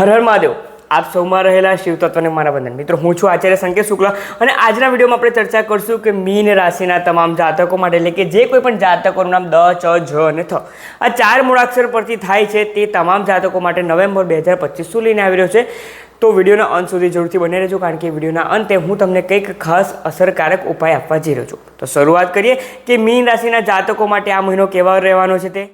હર હર મહાદેવ. આપ સૌમાં રહેલા શિવ તત્વને મારા બંધન મિત્રો, હું છું આચાર્ય સંકેત શુક્લા અને આજના વિડીયોમાં આપણે ચર્ચા કરશું કે મીન રાશિના તમામ જાતકો માટે એટલે કે જે કોઈ પણ જાતકોનું નામ દ, ચ, જ અને થ. આ ચાર મૂળાક્ષર પરથી થાય છે તે તમામ જાતકો માટે નવેમ્બર બે હજાર પચીસ શું લઈને આવી રહ્યો છે? તો વિડીયોના અંત સુધી જરૂરથી બને રહેજો, કારણ કે વિડીયોના અંતે હું તમને કંઈક ખાસ અસરકારક ઉપાય આપવા જઈ રહ્યો છું. તો શરૂઆત કરીએ કે મીન રાશિના જાતકો માટે આ મહિનો કેવા રહેવાનો છે તે?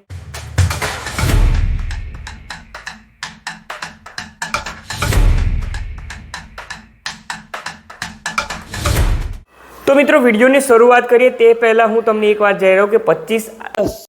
તો મિત્રો, વિડીયોની શરૂઆત કરીએ. તે પહેલાં હું તમને એક વાત જઈ રહ્યો કે પચીસ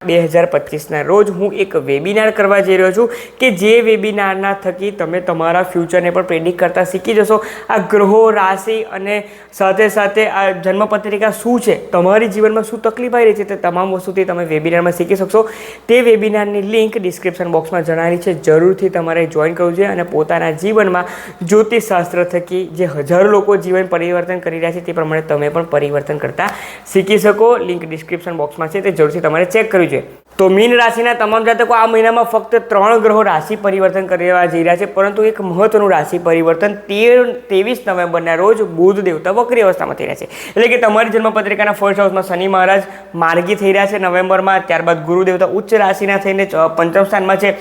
બે હજાર પચીસના રોજ હું એક વેબિનાર કરવા જઈ રહ્યો છું કે જે વેબિનારના થકી તમે તમારા ફ્યુચરને પણ પ્રેડિક્ટ કરતાં શીખી જશો. આ ગ્રહો, રાશિ અને સાથે સાથે આ જન્મપત્રિકા શું છે, તમારી જીવનમાં શું તકલીફ આવી રહી છે તે તમામ વસ્તુથી તમે વેબિનારમાં શીખી શકશો. તે વેબિનારની લિંક ડિસ્ક્રિપ્શન બોક્સમાં જણાવેલી છે. જરૂરથી તમારે જોઈન કરવું જોઈએ અને પોતાના જીવનમાં જ્યોતિષશાસ્ત્ર થકી જે હજારો લોકો જીવન પરિવર્તન કરી રહ્યા છે તે પ્રમાણે તમે પણ પરિવર્તન કરતા શીખી શકો. લિંક ડિસ્ક્રિપ્શન બોક્સમાં છે, તે જરૂરથી તમારે ચેક કરવી જોઈએ. તો મીન રાશિના તમામ જાતકો આ મહિનામાં ફક્ત ત્રણ ગ્રહો રાશિ પરિવર્તન કરવા જઈ રહ્યા છે, પરંતુ એક મહત્વનું રાશિ પરિવર્તન તેર, ત્રેવીસ નવેમ્બરના રોજ બુધ દેવતા વક્રી અવસ્થામાં થઈ રહ્યા છે. એટલે કે તમારી જન્મપત્રિકાના ફર્સ્ટ હાઉસમાં શનિ મહારાજ માર્ગી થઈ રહ્યા છે નવેમ્બરમાં, ત્યારબાદ ગુરુ દેવતા ઉચ્ચ રાશિના થઈને પંચમ સ્થાનમાં છે.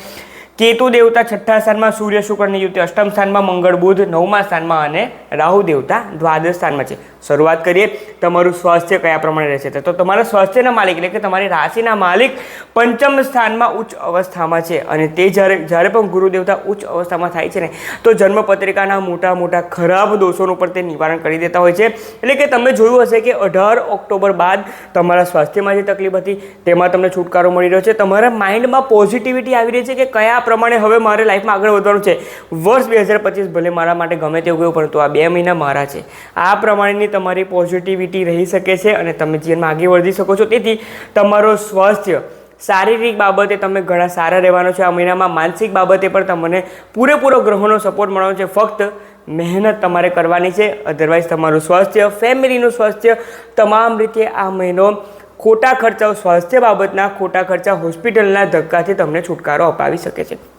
કેતુ દેવતા છઠ્ઠા સ્થાનમાં સૂર્ય શુક્રની યુતિ અષ્ટમ સ્થાનમાં મંગળ, બુધ નવમા સ્થાનમાં અને રાહુ દેવતા દ્વાદશ સ્થાનમાં છે. શરૂઆત કરીએ, તમારું સ્વાસ્થ્ય કયા પ્રમાણે રહેશે? તો તમારા સ્વાસ્થ્યના માલિક એટલે કે તમારી રાશિના માલિક પંચમ સ્થાનમાં ઉચ્ચ અવસ્થામાં છે. અને તે જ્યારે જ્યારે પણ ગુરુદેવતા ઉચ્ચ અવસ્થામાં થાય છે ને, તો જન્મપત્રિકાના મોટા મોટા ખરાબ દોષોનું પણ તે નિવારણ કરી દેતા હોય છે. એટલે કે તમે જોયું હશે કે અઢાર ઓક્ટોબર બાદ તમારા સ્વાસ્થ્યમાં જે તકલીફ હતી, તેમાં તમને છુટકારો મળી રહ્યો છે. તમારા માઇન્ડમાં પોઝિટિવિટી આવી રહી છે કે કયા પ્રમાણે હવે મારે લાઈફમાં આગળ વધવાનું છે. વર્ષ બે હજાર પચીસ ભલે મારા માટે ગમે તેવું ગયું પરંતુ આ બે મહિના મારા છે. આ પ્રમાણેની તમારી પોઝિટિવિટી રહી શકે છે અને તમે જીવનમાં આગળ વધી શકો છો. તેથી તમારો સ્વાસ્થ્ય શારીરિક બાબતે તમે ઘણા સારા રહેવાનો છે. આ મહિનામાં માનસિક બાબતે પણ તમને પૂરેપૂરો ગ્રહોનો સપોર્ટ મળવાનો છે. ફક્ત મહેનત તમારે કરવાની છે. અધરવાઇઝ તમારું સ્વાસ્થ્ય, ફેમિલીનું સ્વાસ્થ્ય તમામ રીતે આ મહિનો ખોટા ખર્ચાઓ, સ્વાસ્થ્ય બાબતના ખોટા ખર્ચા, હોસ્પિટલના ધક્કાથી તમને છુટકારો અપાવી શકે છે.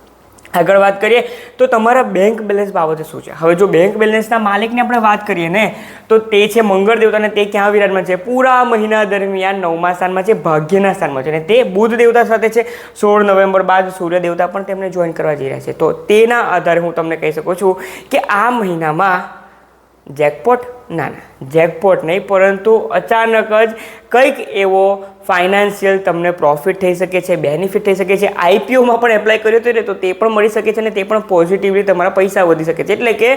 આગળ વાત કરીએ, તો તમારા બેંક બેલેન્સ બાબતે શું છે? હવે જો બેંક બેલેન્સના માલિકની આપણે વાત કરીએ ને, તો તે છે મંગળ દેવતા અને તે ક્યાં વિરાટમાં છે? પૂરા મહિના દરમિયાન નવમા સ્થાનમાં છે, ભાગ્યના સ્થાનમાં છે અને તે બુધ દેવતા સાથે છે. સોળ નવેમ્બર બાદ સૂર્ય દેવતા પણ તેમને જોઈન કરવા જઈ રહ્યા છે. તો તેના આધારે હું તમને કહી શકું છું કે આ મહિનામાં જેકપોટ ના ના જેકપોટ નહીં, પરંતુ અચાનક જ કંઈક એવો ફાઇનાન્શિયલ તમને પ્રોફિટ થઈ શકે છે બેનિફિટ થઈ શકે છે. આઈપીઓમાં પણ એપ્લાય કર્યો હતો તો તે પણ મળી શકે છે અને તે પણ પોઝિટિવલી તમારા પૈસા વધી શકે છે. એટલે કે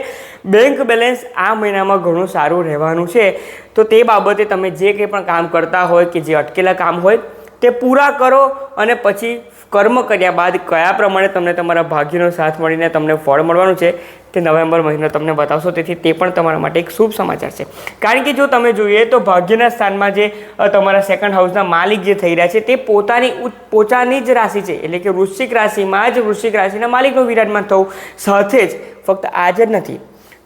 બેંક બેલેન્સ આ મહિનામાં ઘણું સારું રહેવાનું છે. તો તે બાબતે તમે જે કંઈ પણ કામ કરતા હોય કે જે અટકેલા કામ હોય, તે પૂરા કરો અને પછી કર્મ કર્યા બાદ કયા પ્રમાણે તમને તમારા ભાગ્યનો સાથ મળીને તમને ફળ મળવાનું છે તે નવેમ્બર મહિનો તમને બતાવશો. તેથી તે પણ તમારા માટે એક શુભ સમાચાર છે. કારણ કે જો તમે જોઈએ તો ભાગ્યના સ્થાનમાં જે તમારા સેકન્ડ હાઉસના માલિક જે થઈ રહ્યા છે, તે પોતાની પોતાની જ રાશિ છે. એટલે કે વૃશ્ચિક રાશિમાં જ વૃશ્ચિક રાશિના માલિકનું વિરાજમાન થવું સાથે જ ફક્ત આજ જ નથી.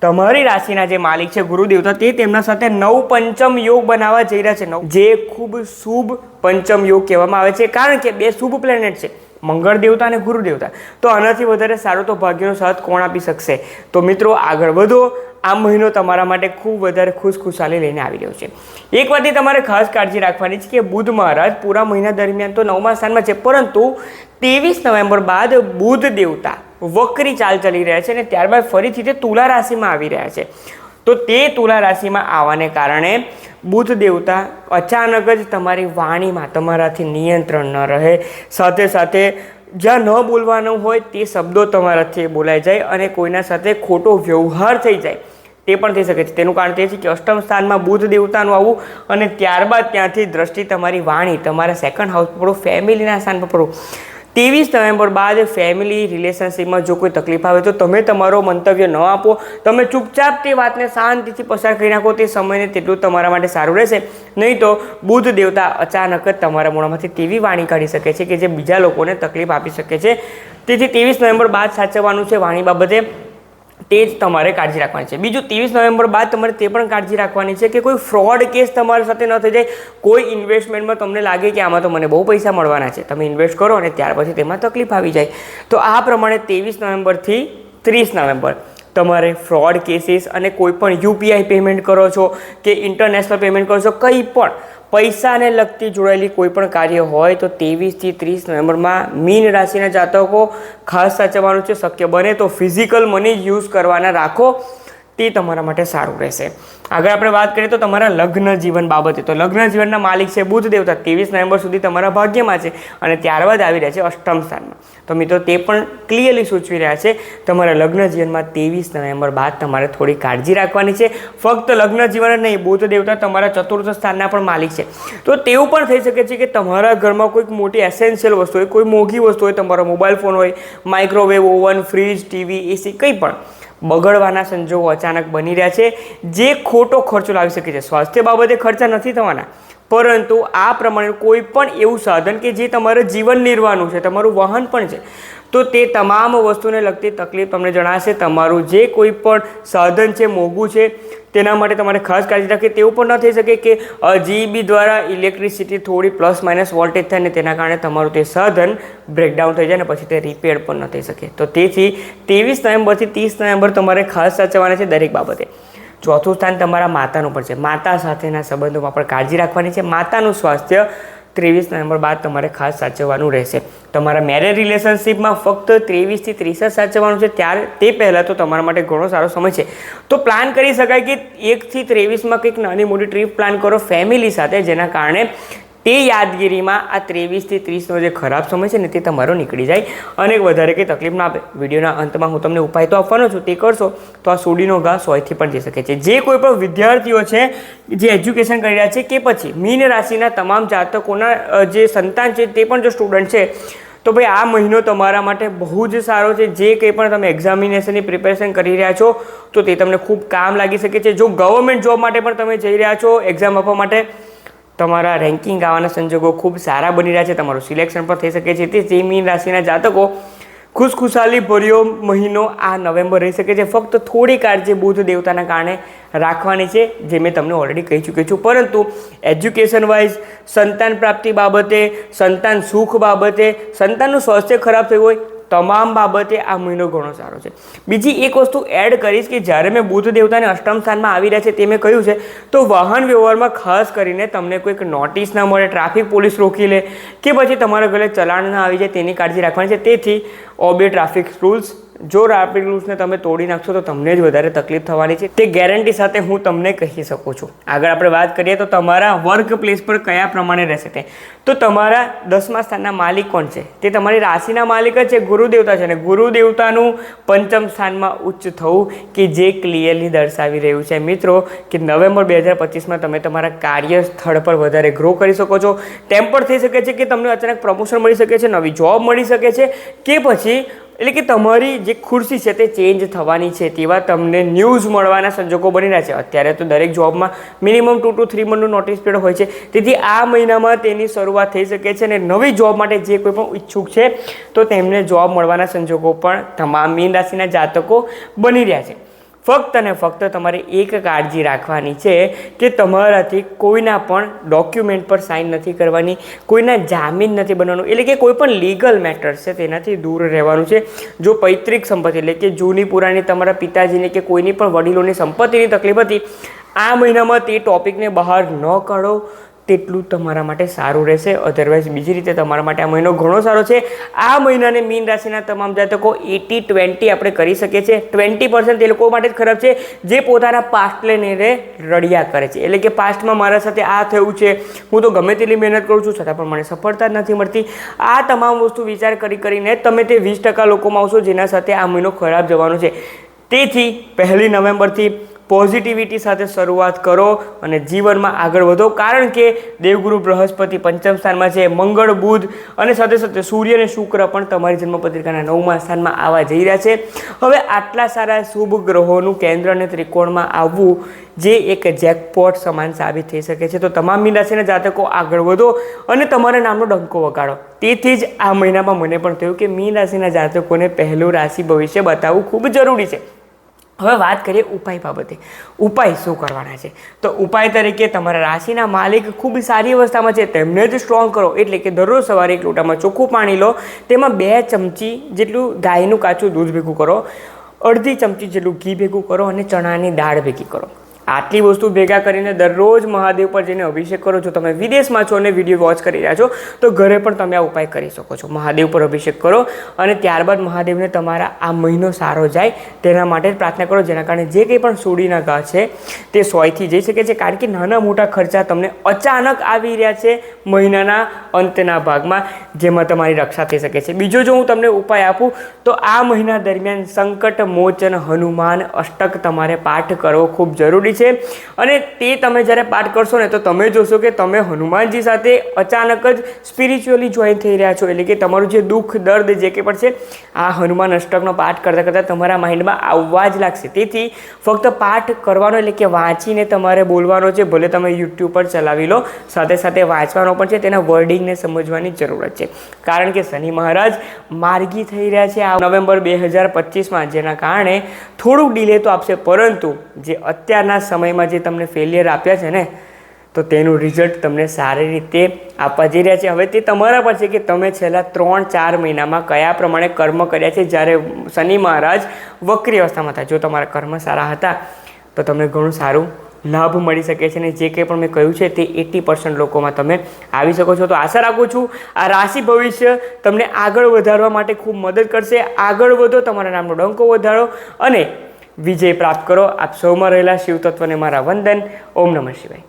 તમારી રાશિના જે માલિક છે ગુરુદેવતા તે તેમના સાથે નવ પંચમ યોગ બનાવવા જઈ રહ્યા છે. નવ જે ખૂબ શુભ પંચમ યોગ કહેવામાં આવે છે. કારણ કે બે શુભ પ્લેનેટ છે. મંગળ દેવતા અને ગુરુ દેવતા. તો આનાથી વધારે સારો તો ભાગ્યનો સાથ કોણ આપી શકશે? તો મિત્રો, આગળ વધો. આ મહિનો તમારા માટે ખૂબ વધારે ખુશ ખુશાલી લઈને આવી રહ્યો છે. એક વાતની તમારે ખાસ કાળજી રાખવાની છે કે બુધ મહારાજ પૂરા મહિના દરમિયાન તો નવમા સ્થાનમાં છે, પરંતુ ત્રેવીસ નવેમ્બર બાદ બુધ દેવતા વક્રી ચાલ ચલી રહ્યા છે અને ત્યારબાદ ફરીથી તે તુલા રાશિમાં આવી રહ્યા છે. તો તે તુલા રાશિમાં આવવાને કારણે બુધ દેવતા અચાનક જ તમારી વાણીમાં તમારાથી નિયંત્રણ ન રહે. સાથે સાથે જ્યાં ન બોલવાનું હોય તે શબ્દો તમારાથી બોલાઈ જાય અને કોઈના સાથે ખોટો વ્યવહાર થઈ જાય તે પણ થઈ શકે છે. તેનું કારણ તે છે કે અષ્ટમ સ્થાનમાં બુધ દેવતાનું આવવું અને ત્યારબાદ ત્યાંથી દ્રષ્ટિ તમારી વાણી તમારા સેકન્ડ હાઉસ પડો ફેમિલીના સ્થાન પર પડો. ત્રેવીસ નવેમ્બર બાદ ફેમિલી રિલેશનશિપમાં જો કોઈ તકલીફ આવે તો તમે તમારો મંતવ્ય ન આપો. તમે ચૂપચાપ તે વાતને શાંતિથી પસાર કરી નાખો. તે સમયને તેટલું તમારા માટે સારું રહેશે. નહીં તો બુદ્ધ દેવતા અચાનક જ તમારા મોઢામાંથી તેવી વાણી કાઢી શકે છે કે જે બીજા લોકોને તકલીફ આપી શકે છે. તેથી ત્રેવીસ નવેમ્બર બાદ સાચવવાનું છે વાણી બાબતે. તે જ તમારે કાળજી રાખવાની છે. બીજું ત્રેવીસ નવેમ્બર બાદ તમારે તે પણ કાળજી રાખવાની છે કે કોઈ ફ્રોડ કેસ તમારી સાથે ન થઈ જાય. કોઈ ઇન્વેસ્ટમેન્ટમાં તમને લાગે કે આમાં તો મને બહુ પૈસા મળવાના છે. તમે ઇન્વેસ્ટ કરો અને ત્યાર પછી તેમાં તકલીફ આવી જાય. તો આ પ્રમાણે ત્રેવીસ નવેમ્બરથી ત્રીસ નવેમ્બર. તમારે ફ્રોડ કેસીસ અને કોઈ પણ યુપીઆઈ પેમેન્ટ કરો છો કે ઇન્ટરનેશનલ પેમેન્ટ કરો છો, કંઈ પણ પૈસાને લગતી જોડાયેલી કોઈ પણ કાર્ય હોય તો ત્રેવીસથી ત્રીસ નવેમ્બરમાં મીન રાશિના જાતકો ખાસ સાચવવાનું છે. શક્ય બને તો ફિઝિકલ મની યુઝ કરવાના રાખો. તે તમારા માટે સારું રહેશે. આગળ આપણે વાત કરીએ તો તમારા લગ્ન જીવન બાબતે. તો લગ્ન જીવનના માલિક છે બુધ દેવતા. ત્રેવીસ નવેમ્બર સુધી તમારા ભાગ્યમાં છે અને ત્યારબાદ આવી રહ્યા છે અષ્ટમ સ્થાનમાં. તો મિત્રો તે પણ ક્લિયરલી સૂચવી રહ્યા છે. તમારા લગ્ન જીવનમાં ત્રેવીસ નવેમ્બર બાદ તમારે થોડી કાળજી રાખવાની છે. ફક્ત લગ્ન જીવન જ નહીં, બુધ દેવતા તમારા ચતુર્થ સ્થાનના પણ માલિક છે. તો તેવું પણ થઈ શકે છે કે તમારા ઘરમાં કોઈક મોટી એસેન્શિયલ વસ્તુ હોય, કોઈ મોંઘી વસ્તુ હોય, તમારો મોબાઈલ ફોન હોય microwave oven fridge TV AC કંઈ પણ. બગડવાના સંજોગો અચાનક બની રહ્યા છે. જે ખોટો ખર્ચો લાવી શકે છે. સ્વાસ્થ્ય બાબતે ખર્ચા નથી થવાના. પરંતુ આ પ્રમાણે કોઈ પણ એવું સાધન કે જે તમારે જીવન નિર્વાહનું છે, તમારું વાહન પણ છે. તો તે તમામ વસ્તુને લગતી તકલીફ તમને જણાશે. તમારું જે કોઈ પણ સાધન છે, મોંઘું છે, તેના માટે તમારે ખાસ કાળજી રાખવી. તેવું પણ ન થઈ શકે કે જીબી દ્વારા ઇલેક્ટ્રિસિટી થોડી પ્લસ માઇનસ વોલ્ટેજ થાય ને તેના કારણે તમારું તે સાધન બ્રેકડાઉન થઈ જાય ને પછી તે રિપેર પણ ન થઈ શકે. તો તેથી ત્રેવીસ નવેમ્બરથી ત્રીસ નવેમ્બર તમારે ખાસ સાચવવાના છે દરેક બાબતે. ચોથું સ્થાન તમારા માતાનું પણ છે. માતા સાથેના સંબંધોમાં પણ કાળજી રાખવાની છે. માતાનું સ્વાસ્થ્ય ત્રેવીસ નવેમ્બર બાદ તમારે ખાસ સાચવવાનું રહેશે. તમારા મેરેજ રિલેશનશિપમાં ફક્ત ત્રેવીસથી ત્રીસ જ સાચવવાનું છે, ત્યારે તે પહેલાં તો તમારા માટે ઘણો સારો સમય છે. તો પ્લાન કરી શકાય કે એકથી ત્રેવીસમાં કંઈક નાની મોટી ટ્રીપ પ્લાન કરો ફેમિલી સાથે, જેના કારણે તે યાદગીરીમાં આ ત્રેવીસથી ત્રીસનો જે ખરાબ સમય છે ને તે તમારો નીકળી જાય. અને વધારે કંઈ તકલીફ ના આપે. વિડીયોના અંતમાં હું તમને ઉપાય તો આપવાનો છું, તે કરશો તો આ સોડીનો ઘા સોયથી પણ જઈ શકે છે. જે કોઈ પણ વિદ્યાર્થીઓ છે, જે એજ્યુકેશન કરી રહ્યા છે કે પછી મીન રાશિના તમામ જાતકોના જે સંતાન છે તે પણ જો સ્ટુડન્ટ છે, તો ભાઈ આ મહિનો તમારા માટે બહુ જ સારો છે. જે કંઈ પણ તમે એક્ઝામિનેશનની પ્રિપેરેશન કરી રહ્યા છો, તો તે તમને ખૂબ કામ લાગી શકે છે. જો ગવર્મેન્ટ જોબ માટે પણ તમે જઈ રહ્યા છો એક્ઝામ આપવા માટે તમારા રેન્કિંગ આવવાના સંજોગો ખૂબ સારા બની રહ્યા છે. તમારું સિલેક્શન પણ થઈ શકે છે. તે જે મીન રાશિના જાતકો ખુશખુશાલી ભર્યો મહિનો આ નવેમ્બર રહી શકે છે. ફક્ત થોડી કાળજી બુધ દેવતાના કારણે રાખવાની છે, જે મેં તમને ઓલરેડી કહી ચૂક્યો છું. પરંતુ એજ્યુકેશન વાઇઝ સંતાન પ્રાપ્તિ બાબતે, સંતાન સુખ બાબતે, સંતાનનું સ્વાસ્થ્ય ખરાબ થયું હોય તમામ બાબતે આ મહિનો ઘણો સારો છે. બીજી એક વસ્તુ એડ કરીશ કે જ્યારે મેં બુધ દેવતાને અષ્ટમ સ્થાનમાં આવી રહ્યા છે તે મેં કહ્યું છે, તો વાહન વ્યવહારમાં ખાસ કરીને તમને કોઈક નોટિસ ના મળે ટ્રાફિક પોલીસ રોકી લે કે પછી તમારા ઘરે ચલાણ ના આવી જાય તેની કાળજી રાખવાની છે. તેથી ઓબે ટ્રાફિક રૂલ્સ જો ટ્રાફિક રૂલ્સને તમે તોડી નાખશો તો તમને જ વધારે તકલીફ થવાની છે. તે ગેરંટી સાથે હું તમને કહી શકું છું. આગળ આપણે વાત કરીએ તો તમારા વર્ક પ્લેસ પર કયા પ્રમાણે રહેશે તે. તો તમારા દસમા સ્થાનના માલિક કોણ છે? તે તમારી રાશિના માલિક જ છે ગુરુદેવતા છે અને ગુરુદેવતાનું પંચમ સ્થાનમાં ઉચ્ચ થવું કે જે ક્લિયરલી દર્શાવી રહ્યું છે. મિત્રો, કે નવેમ્બર બે હજાર પચીસમાં તમે તમારા કાર્ય સ્થળ પર વધારે ગ્રો કરી શકો છો. તેમ પણ થઈ શકે છે કે તમને અચાનક પ્રમોશન મળી શકે છે, નવી જોબ મળી શકે છે કે પછી એટલે કે તમારી જે ખુરશી છે તે ચેન્જ થવાની છે તેવા તમને ન્યૂઝ મળવાના સંજોગો બની રહ્યા છે. અત્યારે તો દરેક જોબમાં મિનિમમ ટુ ટુ થ્રી મંથનું નોટિસ પીરિયડ હોય છે. તેથી આ મહિનામાં તેની શરૂઆત થઈ શકે છે અને નવી જોબ માટે જે કોઈ પણ ઈચ્છુક છે, તો તેમને જોબ મળવાના સંજોગો પણ તમામ મીન રાશિના જાતકો બની રહ્યા છે. ફક્ત અને ફક્ત તમારે એક કાળજી રાખવાની છે કે તમારાથી કોઈના પણ ડોક્યુમેન્ટ પર સાઇન નથી કરવાની, કોઈના જામીન નથી બનવાનું, એટલે કે કોઈ પણ લીગલ મેટર્સ છે તેનાથી દૂર રહેવાનું છે. જો પૈતૃક સંપત્તિ એટલે કે જૂની પુરાણી તમારા પિતાજીને કે કોઈની પણ વડીલોની સંપત્તિની તકલીફ હતી, આ મહિનામાં તે ટોપિકને બહાર ન કાઢો. તેટલું તમારા માટે સારું રહેશે. અધરવાઇઝ બીજી રીતે તમારા માટે આ મહિનો ઘણો સારો છે. આ મહિનાને મીન રાશિના તમામ જાતકો એટી ટ્વેન્ટી આપણે કરી શકીએ છીએ. ટ્વેન્ટી પર્સન્ટ તે લોકો માટે જ ખરાબ છે. જે પોતાના પાસ્ટ લઈને રડિયા કરે છે. એટલે કે પાસ્ટમાં મારા સાથે આ થયું છે. હું તો ગમે તેટલી મહેનત કરું છું, છતાં પણ મને સફળતા નથી મળતી. આ તમામ વસ્તુ વિચાર કરી કરીને તમે તે વીસ ટકા લોકોમાં આવશો જેના સાથે આ મહિનો ખરાબ જવાનો છે. તેથી પહેલી નવેમ્બરથી પોઝિટિવિટી સાથે શરૂઆત કરો અને જીવનમાં આગળ વધો. કારણ કે દેવગુરુ બૃહસ્પતિ પંચમ સ્થાનમાં છે, મંગળ, બુધ અને સાથે સાથે સૂર્ય અને શુક્ર પણ તમારી જન્મપત્રિકાના નવમા સ્થાનમાં આવવા જઈ રહ્યા છે. હવે આટલા સારા શુભ ગ્રહોનું કેન્દ્ર અને ત્રિકોણમાં આવવું જે એક જેકપોટ સમાન સાબિત થઈ શકે છે. તો તમામ મીન જાતકો આગળ વધો અને તમારા નામનો ડંકો વગાડો. તેથી જ આ મહિનામાં મને પણ થયું કે મીન રાશિના જાતકોને પહેલું રાશિ ભવિષ્ય બતાવવું ખૂબ જરૂરી છે. હવે વાત કરીએ ઉપાય બાબતે. ઉપાય શું કરવાના છે? તો ઉપાય તરીકે તમારા રાશિના માલિક ખૂબ સારી અવસ્થામાં છે. તેમને જ સ્ટ્રોંગ કરો. એટલે કે દરરોજ સવારે એક લોટામાં ચોખ્ખું પાણી લો. તેમાં બે ચમચી જેટલું ગાયનું કાચું દૂધ ભેગું કરો. અડધી ચમચી જેટલું ઘી ભેગું કરો અને ચણાની દાળ ભેગી કરો. આટલી વસ્તુ ભેગા કરીને દરરોજ મહાદેવ પર જઈને અભિષેક કરો છો, તમે વિદેશમાં છો અને વીડિયો વોચ કરી રહ્યા છો, તો ઘરે પણ તમે આ ઉપાય કરી શકો છો. મહાદેવ પર અભિષેક કરો અને ત્યારબાદ મહાદેવને તમારા આ મહિનો સારો જાય તેના માટે પ્રાર્થના કરો, જેના કારણે જે કંઈ પણ સોડીના ઘા છે તે સોયથી જઈ શકે છે. કારણ કે નાના મોટા ખર્ચા તમને અચાનક આવી રહ્યા છે મહિનાના અંતના ભાગમાં, જેમાં તમારી રક્ષા થઈ શકે છે. બીજો જો હું તમને ઉપાય આપું, તો આ મહિના દરમિયાન સંકટ, મોચન, હનુમાન, અષ્ટક તમારે પાઠ કરવો ખૂબ જરૂરી છે. અને તે તમે જ્યારે પાઠ કરશો ને, તો તમે જોશો કે તમે હનુમાનજી સાથે અચાનક જ સ્પિરિચ્યુઅલી જોઈન થઈ રહ્યા છો. એટલે કે તમારું જે દુઃખ, દર્દ જે કંઈ પણ છે, આ હનુમાન અષ્ટકનો પાઠ કરતાં કરતાં તમારા માઇન્ડમાં આવવા જ લાગશે. તેથી ફક્ત પાઠ કરવાનો એટલે કે વાંચીને તમારે બોલવાનો છે, ભલે તમે યુટ્યુબ પર ચલાવી લો, સાથે સાથે વાંચવાનો પણ છે, તેના વર્ડિંગને સમજવાની જરૂરત છે. કારણ કે શનિ મહારાજ માર્ગી થઈ રહ્યા છે આ નવેમ્બર બે હજાર પચીસમાં, જેના કારણે થોડુંક ડિલે તો આપશે. પરંતુ જે અત્યારના સમયમાં જે તમને ફેલિયર આપ્યા છે ને, તો તેનું રિઝલ્ટ તમને સારી રીતે આપવા જઈ રહ્યા છે. હવે તે તમારા પર છે કે તમે છેલ્લા ત્રણ ચાર મહિનામાં કયા પ્રમાણે કર્મ કર્યા છે? જ્યારે શનિ મહારાજ વક્રી અવસ્થામાં હતા. જો તમારા કર્મ સારા હતા, તો તમને ઘણું સારું લાભ મળી શકે છે અને જે કંઈ પણ મેં કહ્યું છે તે એટી પર્સન્ટ લોકોમાં તમે આવી શકો છો. તો આશા રાખું છું, આ રાશિ ભવિષ્ય તમને આગળ વધારવા માટે ખૂબ મદદ કરશે. આગળ વધો, તમારા નામનો ડંકો વધારો અને વિજય પ્રાપ્ત કરો. આપ સૌમાં રહેલા શિવ તત્વને મારા વંદન. ઓમ નમઃ શિવાય.